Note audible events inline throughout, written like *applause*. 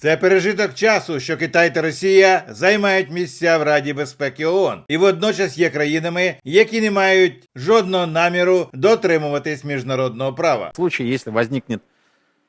Це пережиток часу, що Китай та Росія займають місця в Раді безпеки ООН і водночас є країнами, які не мають жодного наміру дотримуватись міжнародного права. В случае, если возникнет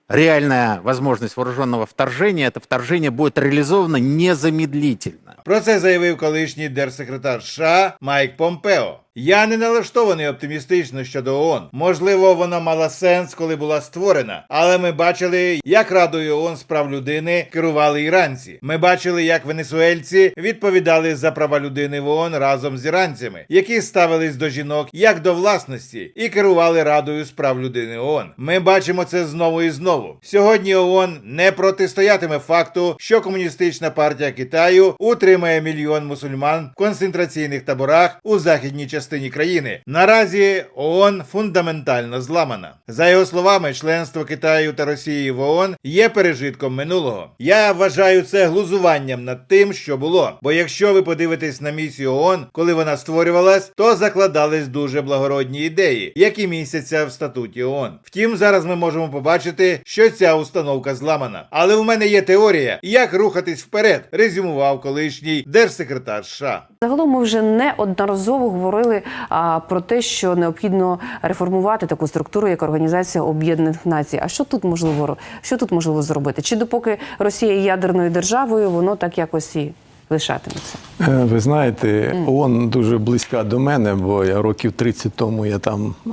реальная возможность вооруженного вторжения, это вторжение будет реализовано незамедлительно. Про це заявив колишній держсекретар США Майк Помпео. Я не налаштований оптимістично щодо ООН. Можливо, вона мала сенс, коли була створена, але ми бачили, як Радою ООН з прав людини керували іранці. Ми бачили, як венесуельці відповідали за права людини в ООН разом з іранцями, які ставились до жінок як до власності і керували Радою з прав людини ООН. Ми бачимо це знову і знову. Сьогодні ООН не протистоятиме факту, що комуністична партія Китаю утримає мільйон мусульман в концентраційних таборах у західній частині країни. Наразі ООН фундаментально зламана. За його словами, членство Китаю та Росії в ООН є пережитком минулого. Я вважаю це глузуванням над тим, що було. Бо якщо ви подивитесь на місію ООН, коли вона створювалась, то закладались дуже благородні ідеї, які містяться в статуті ООН. Втім, зараз ми можемо побачити, що ця установка зламана. Але у мене є теорія, як рухатись вперед, резюмував колишній держсекретар США. Загалом ми вже неодноразово говорили а, про те, що необхідно реформувати таку структуру, як Організація Об'єднаних Націй. А що тут можливо що тут можливо зробити? Чи допоки Росія є ядерною державою, воно так якось і лишатиметься? Е, Ви знаєте, ООН дуже близька до мене, бо я років 30 тому я там е,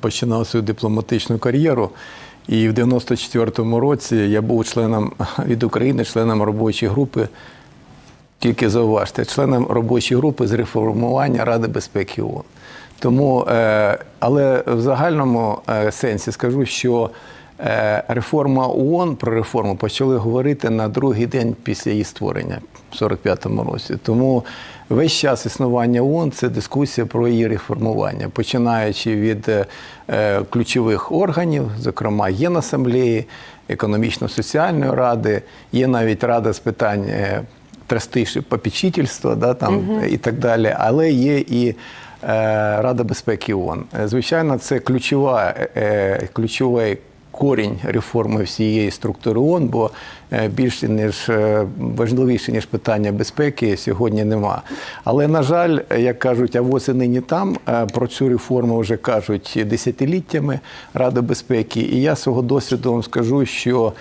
починав свою дипломатичну кар'єру. І в 94-му році я був членом від України, членом робочої групи. Тільки зауважте, членом робочої групи з реформування Ради безпеки ООН. Тому, е, але в загальному е, сенсі скажу, що е, реформа ООН про реформу почали говорити на другий день після її створення в 45-му році. Тому весь час існування ООН – це дискусія про її реформування, починаючи від ключових органів, зокрема Єнасамблеї, економічно-соціальної ради, є навіть рада з питань. Трастиші попечительства, да, там, і так далі, але є і е, Рада безпеки ООН. Е, Звичайно, це ключова, ключовий корінь реформи всієї структури ООН, бо більше ніж важливіше, ніж питання безпеки, сьогодні нема. Але, на жаль, як кажуть, а і нині там, про цю реформу вже кажуть десятиліттями Ради безпеки. І я свого досвіду вам скажу, що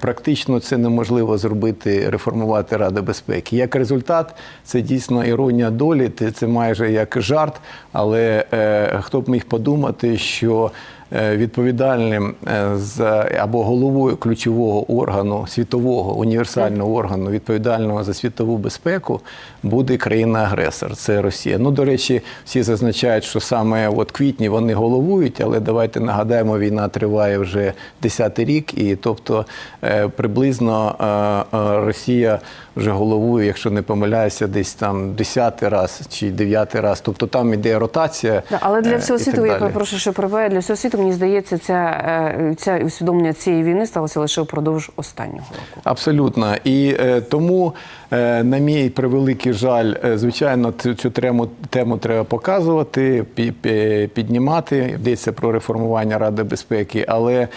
Практично це неможливо зробити, реформувати Раду безпеки. Як результат, це дійсно іронія долі, це- майже як жарт. Але е, хто б міг подумати, що е, відповідальним е, за або головою ключового органу світового універсального органу, відповідального за світову безпеку, буде країна-агресор. Це Росія. Ну до речі, всі зазначають, що саме от квітні вони головують, але давайте нагадаємо, війна триває вже 10-й рік, і тобто е, приблизно е, е, Росія вже головує, якщо не помиляюся, десь там 10-й раз чи 9-й раз. Тобто там іде ротація. Але для е, всього світу, я далі. що перебуває, для всього світу, мені здається, ця, е, ця усвідомлення цієї війни сталося лише впродовж останнього року. Абсолютно. І е, тому, е, на мій превеликий жаль, звичайно, цю, цю тему, тему треба показувати, пі- пі- піднімати. Йдеться про реформування Ради безпеки. Але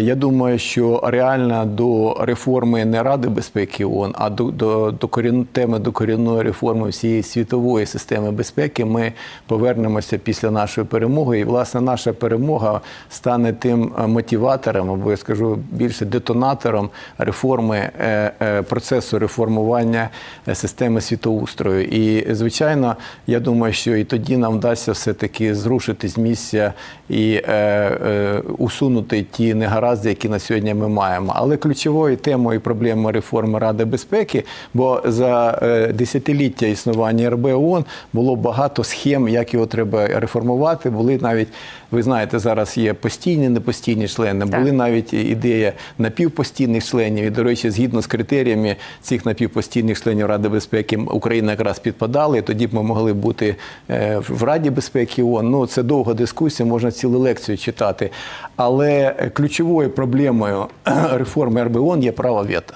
я думаю, що реально до реформи не Ради безпеки ООН, а до, до, до корін, теми докорінної реформи всієї світової системи безпеки ми повернемося після нашої перемоги. І, власне, наша перемога стане тим е, мотиватором, або я скажу більше детонатором реформи е, е, процесу реформування системи світоустрою. І, звичайно, я думаю, що і тоді нам вдасться все-таки зрушити з місця і усунути ті негаразди, які на сьогодні ми маємо. Але ключовою темою і проблемою реформи Ради безпеки, бо за десятиліття існування РБ ООН було багато схем, як його треба реформувати. Були навіть, ви знаєте, зараз є постійні, непостійні члени, Так. були навіть ідея напівпостійних членів. І, до речі, згідно з критеріями цих напівпостійних членів Ради безпеки Україна якраз підпадала, і тоді б ми могли бути е, в Раді безпеки ООН. Ну, це довга дискусія, можна цілу лекцію читати. Але ключовою проблемою *clears throat* реформи РБ ООН є право вето.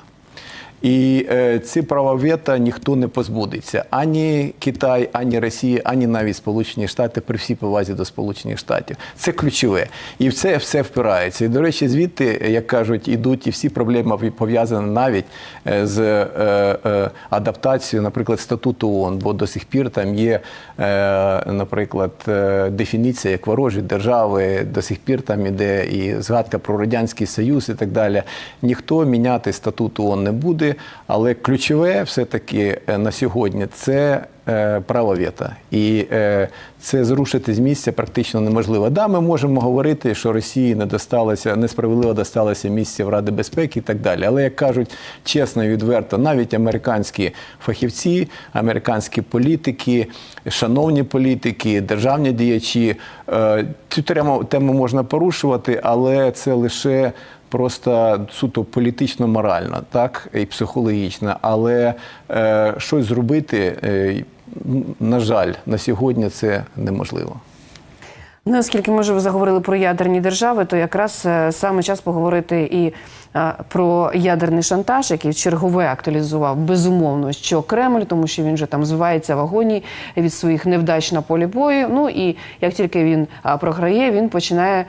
І е, ці права вето ніхто не позбудеться. Ані Китай, ані Росія, ані навіть Сполучені Штати при всій повазі до Сполучених Штатів. Це ключове. І в це все впирається. І, до речі, звідти, як кажуть, ідуть і всі проблеми пов'язані навіть е, з е, е, адаптацією, наприклад, статуту ООН, бо до сих пір там є, е, наприклад, е, дефініція як ворожі держави, до сих пір там іде і згадка про Радянський Союз і так далі. Ніхто міняти статут ООН не буде, але ключове все-таки е, на сьогодні це е, право вето. І е, це зрушити з місця практично неможливо. Да, ми можемо говорити, що Росії не досталося, несправедливо досталося місце в Раді безпеки і так далі. Але як кажуть чесно і відверто, навіть американські фахівці, американські політики, шановні політики, державні діячі, цю тему можна порушувати, але це лише. Просто суто політично-морально, так і психологічно, але е, щось зробити, е, на жаль, на сьогодні це неможливо. Оскільки ми вже заговорили про ядерні держави, то якраз е, саме час поговорити і е, про ядерний шантаж, який чергове актуалізував безумовно, що Кремль, тому що він вже там звивається в агонії від своїх невдач на полі бою. Ну і як тільки він програє, він починає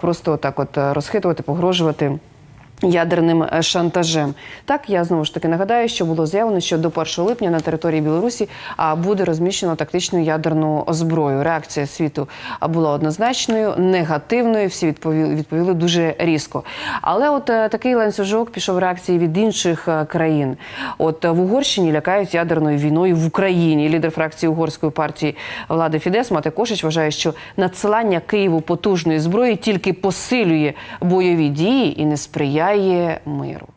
просто так, от е, розхитувати, погрожувати. Ядерним е, шантажем. Так, я знову ж таки нагадаю, що було заявлено, що до 1 липня на території Білорусі буде розміщено тактичну ядерну зброю. Реакція світу була однозначною, негативною. Всі відповіли, відповіли дуже різко. Але от е, такий ланцюжок пішов реакції від інших е, країн. От в Угорщині лякають ядерною війною в Україні. Лідер фракції угорської партії влади Фідес Мате Кошич вважає, що надсилання Києву потужної зброї тільки посилює бойові дії і не сприяє миру.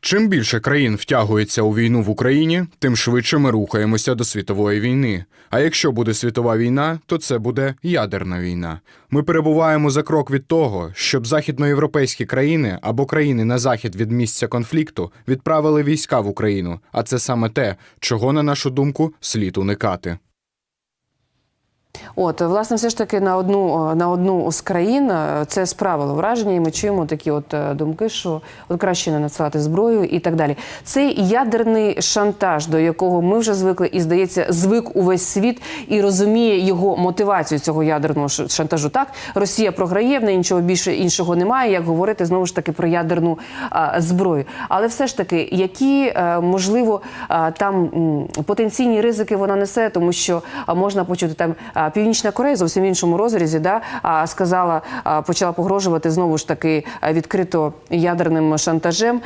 Чим більше країн втягується у війну в Україні, тим швидше ми рухаємося до світової війни. А якщо буде світова війна, то це буде ядерна війна. Ми перебуваємо за крок від того, щоб західноєвропейські країни або країни на захід від місця конфлікту відправили війська в Україну. А це саме те, чого, на нашу думку, слід уникати. От власне, все ж таки на одну на одну з країн е, це справило враження, і ми чуємо такі от е, думки, що от краще не надсилати зброю і так далі. Цей ядерний шантаж, до якого ми вже звикли, і здається, звик увесь світ і розуміє його мотивацію цього ядерного шантажу. Так Росія програє, в неї нічого більше іншого немає. Як говорити знову ж таки про ядерну а, зброю. Але все ж таки, які е, можливо там потенційні ризики вона несе, тому що можна почути там а, Північна Корея зовсім в іншому розрізі, да сказала, почала погрожувати знову ж таки відкрито ядерним шантажем.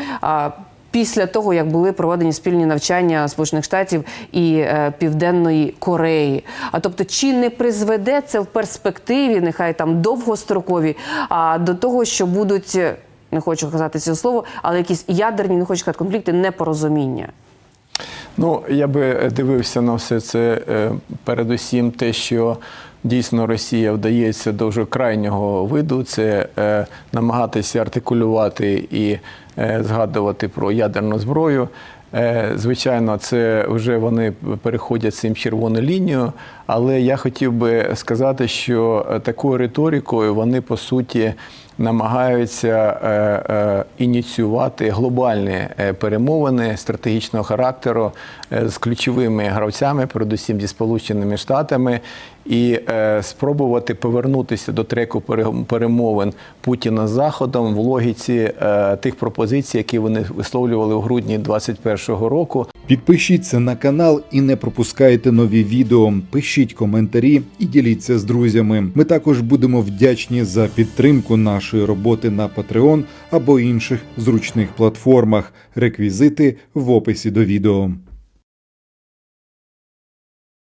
Після того, як були проведені спільні навчання Сполучених Штатів і е, Південної Кореї, а тобто, чи не призведе це в перспективі, нехай там довгострокові, а до того, що будуть е, не хочу казати це слово, але якісь ядерні, не хочу казати конфлікти, непорозуміння. Ну, я би дивився на все це е, передусім те, що дійсно Росія вдається до вже крайнього виду, це е, намагатися артикулювати і е, згадувати про ядерну зброю. Е, Звичайно, це вже вони переходять цим червону лінію, але я хотів би сказати, що е, такою риторикою вони по суті намагаються е, е, ініціювати глобальні е, перемовини стратегічного характеру е, з ключовими гравцями, передусім зі Сполученими Штатами, і е, спробувати повернутися до треку перемовин Путіна з Заходом в логіці е, тих пропозицій, які вони висловлювали у грудні 2021 року. Підпишіться на канал і не пропускайте нові відео. Пишіть коментарі і діліться з друзями. Ми також будемо вдячні за підтримку нашої роботи на Patreon або інших зручних платформах. Реквізити в описі до відео.